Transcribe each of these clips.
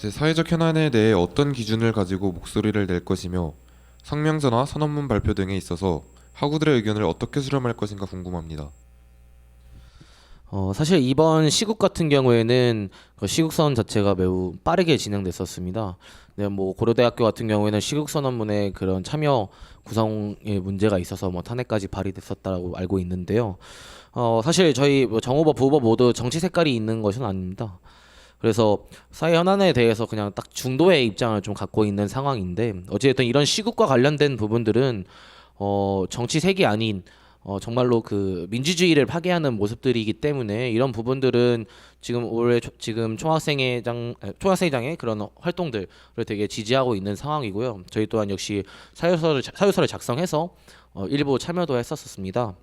제 사회적 현안에 대해 어떤 기준을 가지고 목소리를 낼 것이며 성명서나 선언문 발표 등에 있어서 학우들의 의견을 어떻게 수렴할 것인가 궁금합니다. 어, 사실 이번 시국 같은 경우에는 그 시국선 자체가 매우 빠르게 진행됐었습니다. 네, 뭐 고려대학교 같은 경우에는 시국선언문에 그런 참여 구성에 문제가 있어서 뭐 탄핵까지 발의됐었다고 알고 있는데요. 어, 사실 저희 뭐 정후보, 부후보 모두 정치 색깔이 있는 것은 아닙니다. 그래서 사회 현안에 대해서 그냥 딱 중도의 입장을 좀 갖고 있는 상황인데 어찌됐든 이런 시국과 관련된 부분들은 어, 정치색이 아닌 어, 정말로 그 민주주의를 파괴하는 모습들이기 때문에 이런 부분들은 지금 올해 초- 지금 총학생회장 에, 총학생회장의 그런 활동들을 되게 지지하고 있는 상황이고요. 저희 또한 역시 사유서를 자- 사유서를 작성해서 어, 일부 참여도 했었습니다.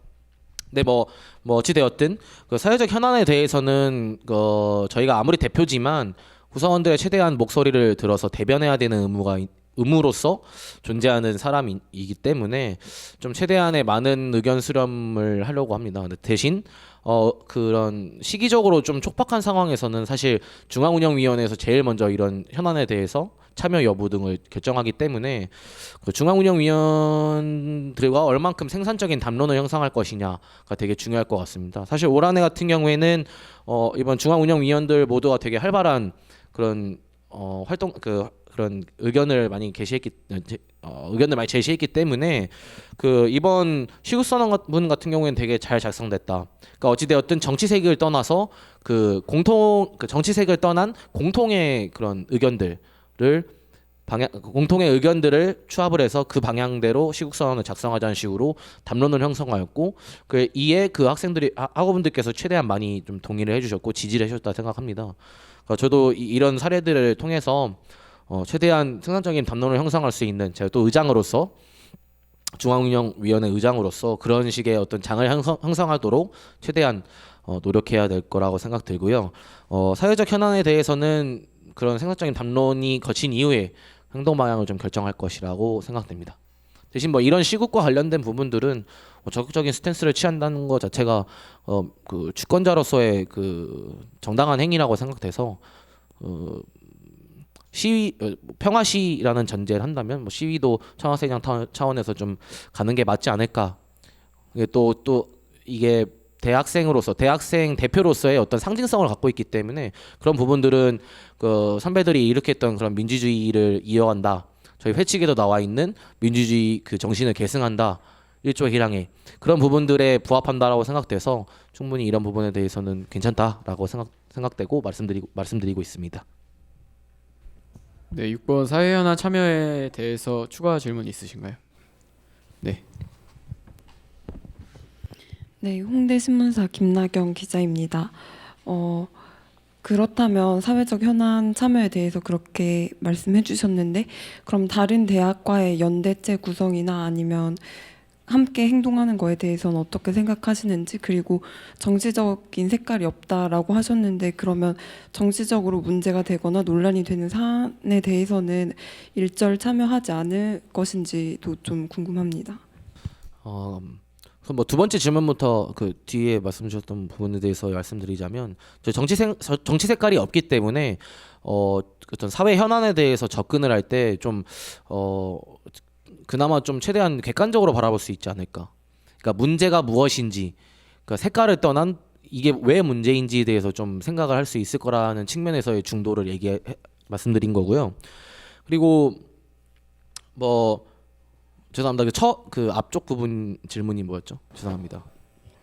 네, 뭐, 뭐 어찌 되었든 그 사회적 현안에 대해서는 그 저희가 아무리 대표지만 구성원들의 최대한 목소리를 들어서 대변해야 되는 의무가 있- 의무로서 존재하는 사람이기 때문에 좀 최대한의 많은 의견 수렴을 하려고 합니다. 근데 대신 어 그런 시기적으로 좀 촉박한 상황에서는 사실 중앙운영위원회에서 제일 먼저 이런 현안에 대해서 참여 여부 등을 결정하기 때문에 그 중앙운영위원들과 얼만큼 생산적인 담론을 형성할 것이냐가 되게 중요할 것 같습니다. 사실 올 한해 같은 경우에는 어 이번 중앙운영위원들 모두가 되게 활발한 그런 어 활동 그 그런 의견을 많이 게시했기 어, 의견을 많이 제시했기 때문에 그 이번 시국 선언문 같은 경우에는 되게 잘 작성됐다. 그러니까 어찌되었든 정치색을 떠나서 그 공통 그 정치색을 떠난 공통의 그런 의견들을 방향 공통의 의견들을 추합을 해서 그 방향대로 시국 선언을 작성하자는 식으로 담론을 형성하였고 그 이에 그 학생들이 하- 학우분들께서 최대한 많이 좀 동의를 해주셨고 지지를 해주셨다 생각합니다. 그러니까 저도 이, 이런 사례들을 통해서 어, 최대한 생산적인 담론을 형성할 수 있는 제가 또 의장으로서 중앙운영위원회 의장으로서 그런 식의 어떤 장을 형성, 형성 하도록 최대한 어, 노력해야 될 거라고 생각 들고요. 어, 사회적 현안에 대해서는 그런 생산적인 담론이 거친 이후에 행동 방향을 좀 결정할 것이라고 생각됩니다. 대신 뭐 이런 시국과 관련된 부분들은 뭐 적극적인 스탠스를 취한다는 것 자체가 어, 그 주권자로서의 그 정당한 행위라고 생각돼서 어, 시위 어, 평화 시위라는 전제를 한다면 뭐 시위도 타- 차원에서 좀 가는 게 맞지 않을까. 이게 또 또 이게 대학생으로서 대학생 대표로서의 어떤 상징성을 갖고 있기 때문에 그런 부분들은 그 선배들이 일으켰던 그런 민주주의를 이어간다. 저희 회칙에도 나와 있는 민주주의 그 정신을 계승한다. 일조 희랑에 그런 부분들에 부합한다라고 생각돼서 충분히 이런 부분에 대해서는 괜찮다라고 생각 생각되고 말씀드리고 말씀드리고 있습니다. 네, 6번 사회현안 참여에 대해서 추가 질문 있으신가요? 네. 네, 홍대 신문사 김나경 기자입니다. 어, 그렇다면 사회적 현안 참여에 대해서 그렇게 말씀해 주셨는데 그럼 다른 대학과의 연대체 구성이나 아니면 함께 행동하는 거에 대해서는 어떻게 생각하시는지 그리고 정치적인 색깔이 없다라고 하셨는데 그러면 정치적으로 문제가 되거나 논란이 되는 사안에 대해서는 일절 참여하지 않을 것인지도 좀 궁금합니다. 어, 그럼 뭐 두 번째 질문부터 그 뒤에 말씀 주셨던 부분에 대해서 말씀드리자면 저 정치 생 정치 색깔이 없기 때문에 어 어떤 사회 현안에 대해서 접근을 할 때 좀어 그나마 좀 최대한 객관적으로 바라볼 수 있지 않을까. 그러니까 문제가 무엇인지 그러니까 색깔을 떠난 이게 왜 문제인지에 대해서 좀 생각을 할 수 있을 거라는 측면에서의 중도를 얘기 말씀드린 거고요. 그리고 뭐 죄송합니다. 그첫그 앞쪽 부분 질문이 뭐였죠? 죄송합니다.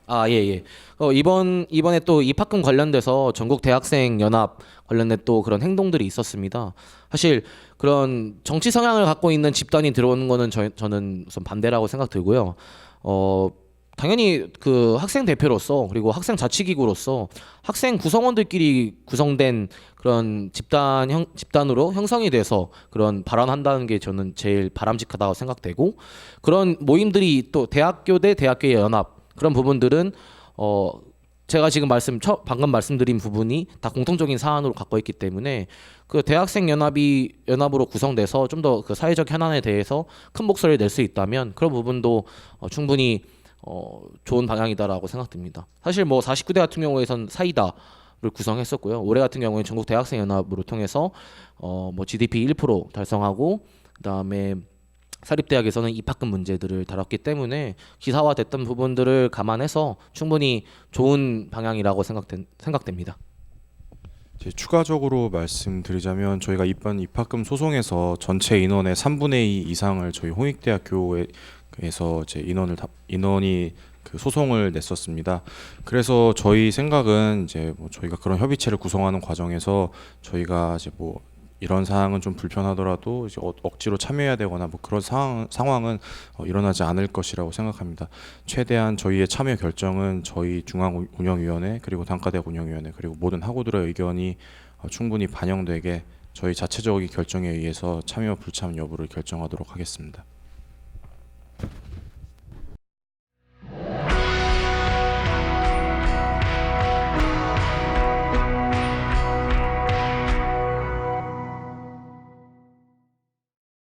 아, 예, 예. 어, 이번 이번에 또 입학금 관련돼서 전국 대학생 연합 관련된 또 그런 행동들이 있었습니다. 사실 그런 정치 성향을 갖고 있는 집단이 들어오는 거는 저, 저는 우선 반대라고 생각 들고요. 어, 당연히 그 학생 대표로서 그리고 학생 자치기구로서 학생 구성원들끼리 구성된 그런 집단 형 집단으로 형성이 돼서 그런 발언한다는 게 저는 제일 바람직하다고 생각되고 그런 모임들이 또 대학교 대 대학교의 연합 그런 부분들은 어 제가 지금 말씀 처, 방금 말씀드린 부분이 다 공통적인 사안으로 갖고 있기 때문에 그 대학생 연합이 연합으로 구성돼서 좀 더 그 사회적 현안에 대해서 큰 목소리를 낼 수 있다면 그런 부분도 어, 충분히 어, 좋은 방향이다라고 생각됩니다. 사실 뭐 49대 같은 경우에선 사이다 구성했었고요. 올해 같은 경우에는 전국 대학생 연합으로 통해서 어 뭐 GDP 1% 달성하고 그다음에 사립대학에서는 입학금 문제들을 다뤘기 때문에 기사화됐던 부분들을 감안해서 충분히 좋은 방향이라고 생각된, 생각됩니다. 추가적으로 말씀드리자면 저희가 이번 입학금 소송에서 전체 인원의 3분의 2 이상을 저희 홍익대학교에서 이제 인원을 다, 인원이 그 소송을 냈었습니다. 그래서 저희 생각은 이제 뭐 저희가 그런 협의체를 구성하는 과정에서 저희가 이제 뭐 이런 사항은 좀 불편하더라도 이제 어- 억지로 참여해야 되거나 뭐 그런 상황, 상황은 어, 일어나지 않을 것이라고 생각합니다. 최대한 저희의 참여 결정은 저희 중앙 운영위원회 그리고 단과대학 운영위원회 그리고 모든 학우들의 의견이 어, 충분히 반영되게 저희 자체적인 결정에 의해서 참여 불참 여부를 결정하도록 하겠습니다.